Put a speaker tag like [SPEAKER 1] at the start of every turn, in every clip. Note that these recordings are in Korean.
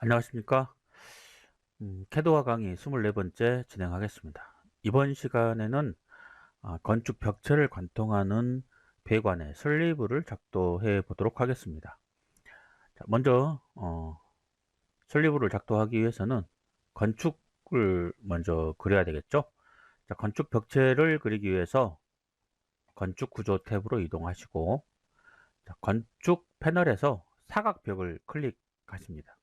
[SPEAKER 1] 안녕하십니까. 음, 캐드와 강의 24번째 진행하겠습니다. 이번 시간에는 아, 건축 벽체를 관통하는 배관의 슬리브를 작도해 보도록 하겠습니다. 자, 먼저 어, 슬리브를 작도하기 위해서는 건축을 먼저 그려야 되겠죠. 자, 건축 벽체를 그리기 위해서 건축 구조 탭으로 이동하시고 자, 건축 패널에서 사각벽을 클릭하십니다.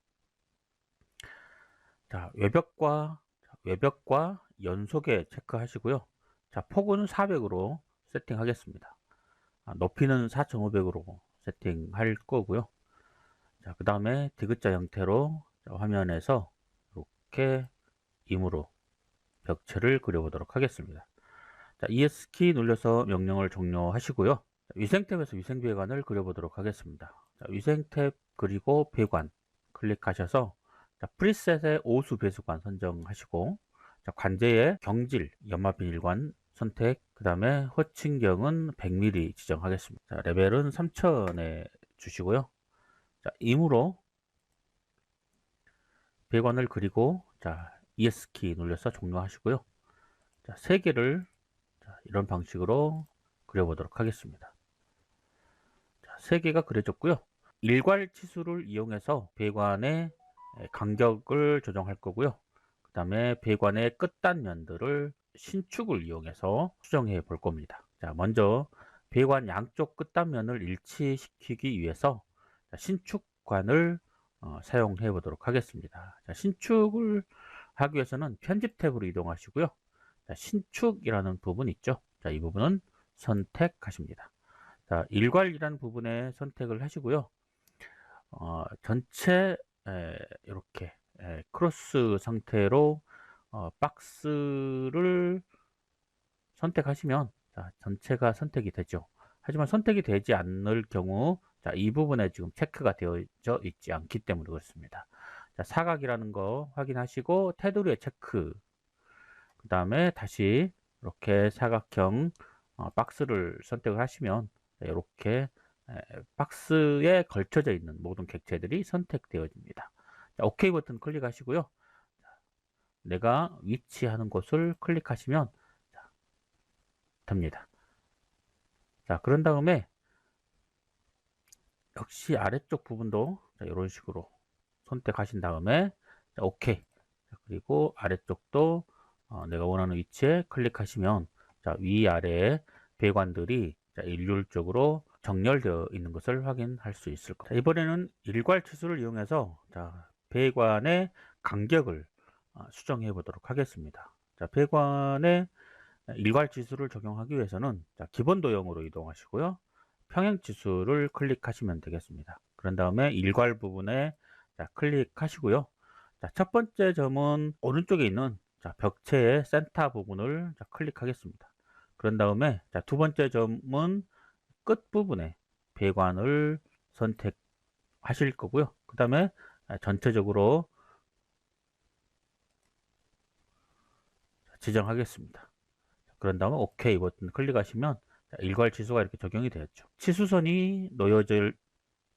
[SPEAKER 1] 자, 외벽과 외벽과 연속에 체크하시고요. 자, 폭은 400으로 세팅하겠습니다. 아, 높이는 4500으로 세팅할 거고요. 자, 그 다음에 디귿자 형태로 화면에서 이렇게 임으로 벽체를 그려보도록 하겠습니다. 자, ES키 눌러서 명령을 종료하시고요. 자, 위생 탭에서 위생 배관을 그려보도록 하겠습니다. 자, 위생 탭 그리고 배관 클릭하셔서 자, 프리셋의 오수 배수관 선정하시고 자, 관제의 경질 연마 비닐관 선택 그 다음에 허칭경은 100mm 지정하겠습니다. 자, 레벨은 3000에 주시고요. 자, 임으로 배관을 그리고 자, ES키 눌러서 종료하시고요. 자, 세 개를 자, 이런 방식으로 그려보도록 하겠습니다. 자, 세 개가 그려졌고요. 일괄 치수를 이용해서 배관의 간격을 조정할 거고요. 그 다음에 배관의 끝단면들을 신축을 이용해서 수정해 볼 겁니다. 자, 먼저 배관 양쪽 끝단면을 일치시키기 위해서 신축관을 어, 사용해 보도록 하겠습니다. 자, 신축을 하기 위해서는 편집 탭으로 이동하시고요. 자, 신축이라는 부분 있죠. 자, 이 부분은 선택하십니다. 자, 일괄이라는 부분에 선택을 하시고요. 어, 전체 에, 이렇게 에, 크로스 상태로 어, 박스를 선택하시면 자, 전체가 선택이 되죠. 하지만 선택이 되지 않을 경우 자, 이 부분에 지금 체크가 되어져 있지 않기 때문에 그렇습니다. 자, 사각이라는 거 확인하시고 테두리에 체크 그 다음에 다시 이렇게 사각형 어, 박스를 선택을 하시면 이렇게 박스에 걸쳐져 있는 모든 객체들이 선택되어집니다. 자, OK 버튼 클릭하시고요. 내가 위치하는 곳을 클릭하시면 자, 됩니다. 자, 그런 다음에 역시 아래쪽 부분도 자, 이런 식으로 선택하신 다음에 자, OK 그리고 아래쪽도 어, 내가 원하는 위치에 클릭하시면 자, 위아래 배관들이 자, 일률적으로 정렬되어 있는 것을 확인할 수 있을 겁니다. 이번에는 일괄 치수를 이용해서 자, 배관의 간격을 어, 수정해 보도록 하겠습니다. 자, 배관의 일괄 지수를 적용하기 위해서는 자, 기본 도형으로 이동하시고요. 평행 지수를 클릭하시면 되겠습니다. 그런 다음에 일괄 부분에 자, 클릭하시고요. 자, 첫 번째 점은 오른쪽에 있는 자, 벽체의 센터 부분을 자, 클릭하겠습니다. 그런 다음에 자, 두 번째 점은 끝부분에 배관을 선택하실 거고요. 그 다음에 전체적으로 지정하겠습니다. 그런 다음에 OK 버튼 클릭하시면 일괄 치수가 이렇게 적용이 되었죠. 치수선이 놓여질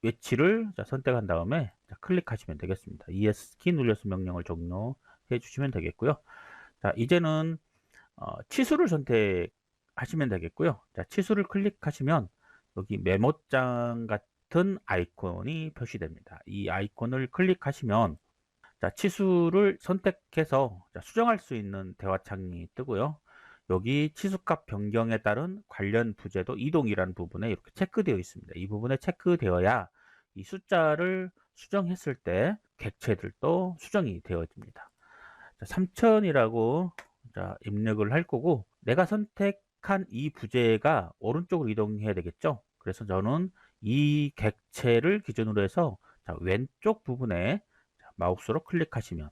[SPEAKER 1] 위치를 선택한 다음에 클릭하시면 되겠습니다. ES 키 눌려서 명령을 종료해 주시면 되겠고요. 자, 이제는 어, 치수를 선택하시면 되겠고요. 자, 치수를 클릭하시면 여기 메모장 같은 아이콘이 표시됩니다. 이 아이콘을 클릭하시면 자, 치수를 선택해서 자, 수정할 수 있는 대화창이 뜨고요. 여기 치수값 변경에 따른 관련 부재도 이동이라는 부분에 이렇게 체크되어 있습니다. 이 부분에 체크되어야 이 숫자를 수정했을 때 객체들도 수정이 되어집니다. 자, 3000이라고 자, 입력을 할 거고 내가 선택한 이 부재가 오른쪽으로 이동해야 되겠죠. 그래서 저는 이 객체를 기준으로 해서 자, 왼쪽 부분에 자, 마우스로 클릭하시면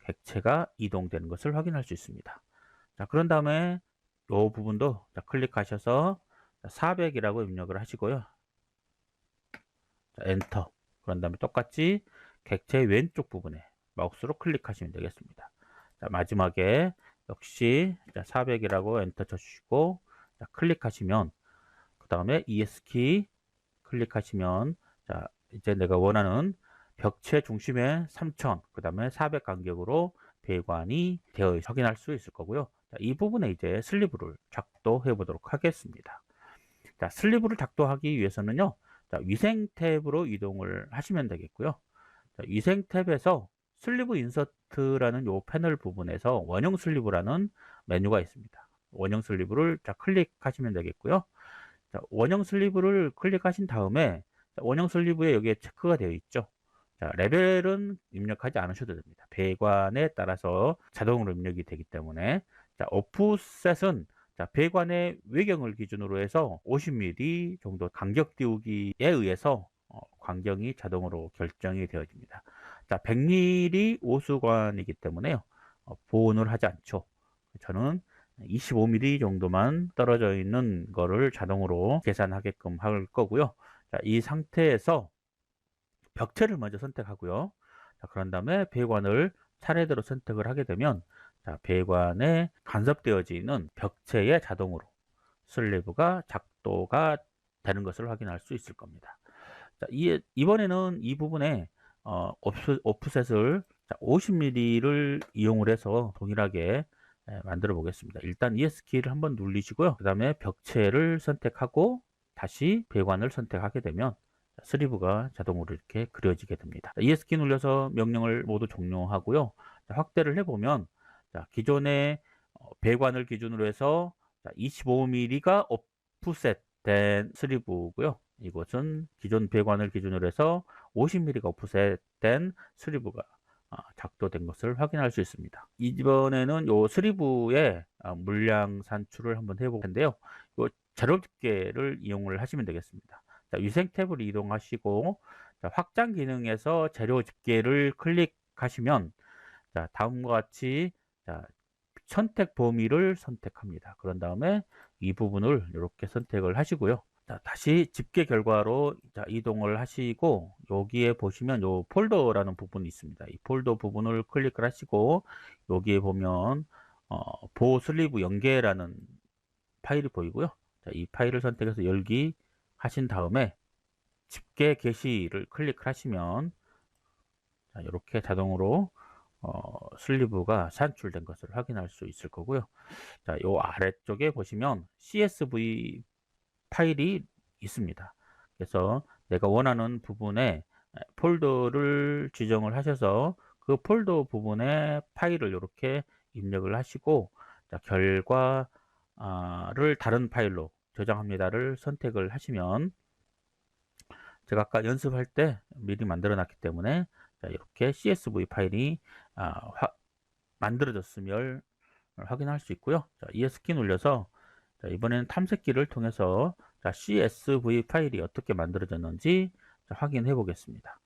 [SPEAKER 1] 객체가 이동되는 것을 확인할 수 있습니다. 자, 그런 다음에 이 부분도 자, 클릭하셔서 400이라고 입력을 하시고요. 자, 엔터. 그런 다음에 똑같이 객체 왼쪽 부분에 마우스로 클릭하시면 되겠습니다. 자, 마지막에 역시 400이라고 엔터 쳐주시고 자, 클릭하시면 그 다음에 ES키 클릭하시면 자 이제 내가 원하는 벽체 중심에 3000, 그 다음에 400 간격으로 배관이 되어 확인할 수 있을 거고요. 자, 이 부분에 이제 슬리브를 작도해 보도록 하겠습니다. 자, 슬리브를 작도하기 위해서는요. 자, 위생 탭으로 이동을 하시면 되겠고요. 자, 위생 탭에서 슬리브 인서트라는 요 패널 부분에서 원형 슬리브라는 메뉴가 있습니다. 원형 슬리브를 자, 클릭하시면 되겠고요. 자, 원형 슬리브를 클릭하신 다음에 자, 원형 슬리브에 여기에 체크가 되어 있죠. 자, 레벨은 입력하지 않으셔도 됩니다. 배관에 따라서 자동으로 입력이 되기 때문에 자, 오프셋은 자, 배관의 외경을 기준으로 해서 50mm 정도 간격 띄우기에 의해서 어, 광경이 자동으로 결정이 되어집니다. 자, 100mm 오수관이기 때문에요. 어, 보온을 하지 않죠. 저는 25mm 정도만 떨어져 있는 거를 자동으로 계산하게끔 할 거고요. 자, 이 상태에서 벽체를 먼저 선택하고요. 자, 그런 다음에 배관을 차례대로 선택을 하게 되면 자, 배관에 간섭되어지는 벽체에 자동으로 슬리브가 작도가 되는 것을 확인할 수 있을 겁니다. 자, 이, 이번에는 이 부분에 어, 오프, 오프셋을 50mm를 이용을 해서 동일하게 예, 만들어 보겠습니다. 일단 ES 키를 한번 누르시고요. 그 다음에 벽체를 선택하고 다시 배관을 선택하게 되면 슬리브가 자동으로 이렇게 그려지게 됩니다. ES 키 눌러서 명령을 모두 종료하고요. 확대를 해보면 기존의 어, 배관을 기준으로 해서 25mm가 오프셋 된 슬리브고요. 이곳은 기존 배관을 기준으로 해서 50mm가 오프셋 된 슬리브가 아, 작도된 것을 확인할 수 있습니다. 이번에는 요 슬리브의 아, 물량 산출을 한번 해볼 텐데요. 요 자료 집계를 이용을 하시면 되겠습니다. 자, 위생 탭을 이동하시고 자, 확장 기능에서 재료 집계를 클릭하시면 자, 다음과 같이 자, 선택 범위를 선택합니다. 그런 다음에 이 부분을 이렇게 선택을 하시고요. 자, 다시 집계 결과로 자, 이동을 하시고 여기에 보시면 요 폴더라는 부분이 있습니다. 이 폴더 부분을 클릭을 하시고 여기에 보면 어, 보호 슬리브 연계라는 파일이 보이고요. 자, 이 파일을 선택해서 열기 하신 다음에 집계 게시를 클릭을 하시면 자, 이렇게 자동으로 어, 슬리브가 산출된 것을 확인할 수 있을 거고요. 자, 요 아래쪽에 보시면 CSV 파일이 있습니다. 그래서 내가 원하는 부분에 폴더를 지정을 하셔서 그 폴더 부분에 파일을 이렇게 입력을 하시고 자, 결과를 다른 파일로 저장합니다를 선택을 하시면 제가 아까 연습할 때 미리 만들어 놨기 때문에 자, 이렇게 CSV 파일이 아, 화, 만들어졌음을 확인할 수 있고요. 자, ES키 눌려서 자, 이번에는 탐색기를 통해서 자, CSV 파일이 어떻게 만들어졌는지 자, 확인해 보겠습니다.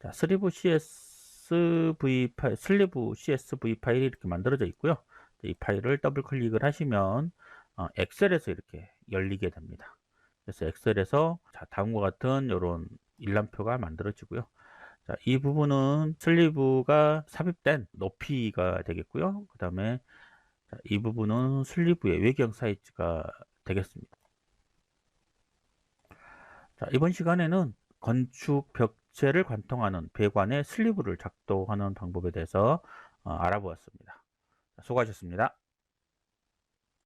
[SPEAKER 1] 자, 슬리브 CSV 파일, 슬리브 CSV 파일이 이렇게 만들어져 있고요. 이 파일을 더블 클릭을 하시면 어, 엑셀에서 이렇게 열리게 됩니다. 그래서 엑셀에서 자, 다음과 같은 이런 일람표가 만들어지고요. 자, 이 부분은 슬리브가 삽입된 높이가 되겠고요. 그 다음에 이 부분은 슬리브의 외경 사이즈가 되겠습니다. 자, 이번 시간에는 건축 벽체를 관통하는 배관의 슬리브를 작동하는 방법에 대해서 어, 알아보았습니다. 수고하셨습니다.